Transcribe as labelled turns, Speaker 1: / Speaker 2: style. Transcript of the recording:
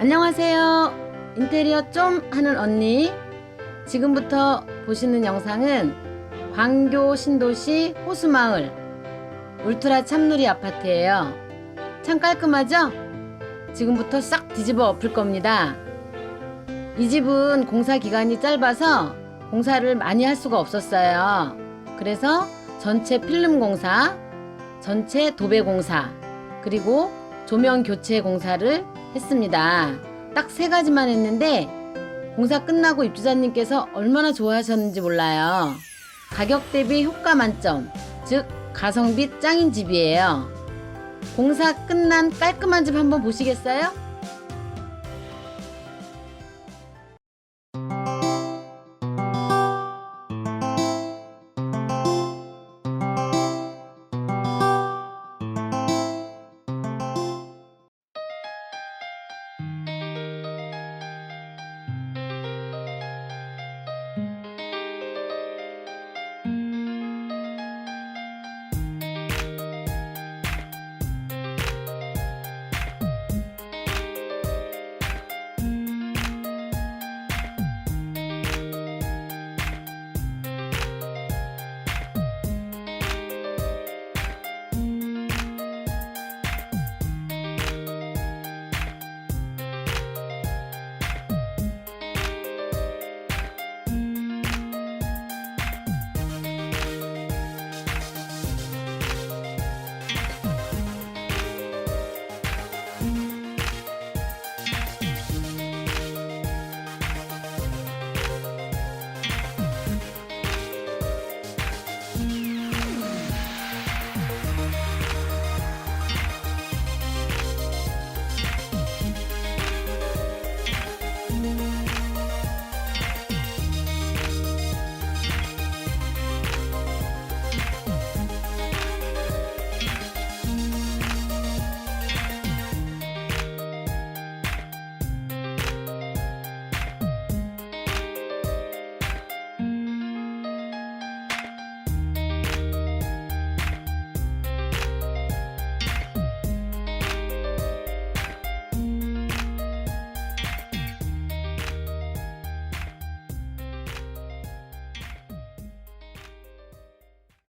Speaker 1: 안녕하세요. 인테리어 좀 하는 언니. 지금부터 보시는 영상은 광교 신도시 호수마을 울트라 참누리 아파트예요. 참 깔끔하죠? 지금부터 싹 뒤집어 엎을 겁니다. 이 집은 공사 기간이 짧아서 공사를 많이 할 수가 없었어요. 그래서 전체 필름 공사, 전체 도배 공사, 그리고 조명 교체 공사를 했습니다. 딱 세 가지만 했는데 공사 끝나고 입주자님께서 얼마나 좋아하셨는지 몰라요. 가격 대비 효과 만점, 즉 가성비 짱인 집이에요. 공사 끝난 깔끔한 집 한번 보시겠어요?